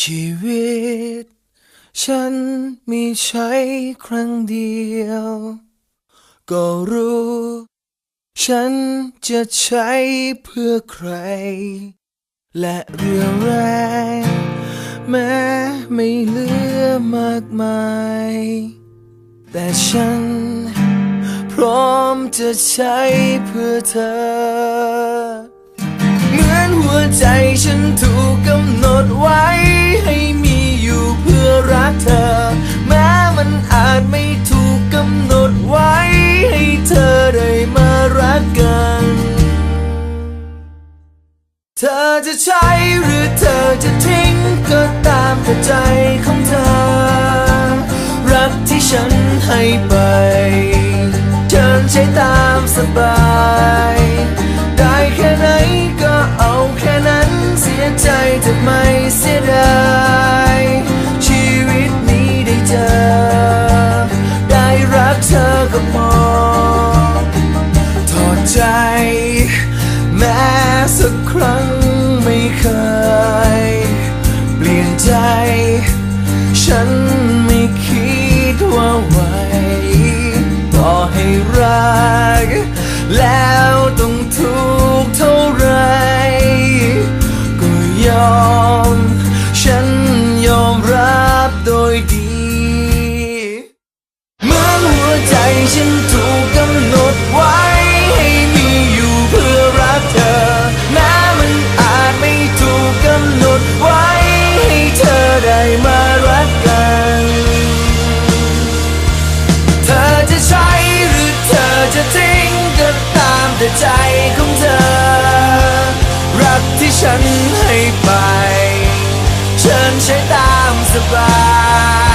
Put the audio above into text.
ชีวิต ฉันมีใช้ครั้งเดียว ก็รู้ ฉันจะใช้เพื่อใคร และเรียวแรงแม้ไม่เหลือมากมาย แต่ฉัน พร้อมจะใช้เพื่อเธอ เหมือนหัวใจฉันถูกกำหนดไว้ จะใช้หรือเธอจะทิ้งก็ตามแต่ใจของเธอ รักที่ฉันให้ไปเชิญใช้ตามสบาย ได้แค่ไหนก็เอาแค่นั้นเสียใจจะไม่เสียดาย ให้รัก แล้วต้องทุกข์เท่าไรก็ยอม ให้ไป เชิญใช้ตามสบาย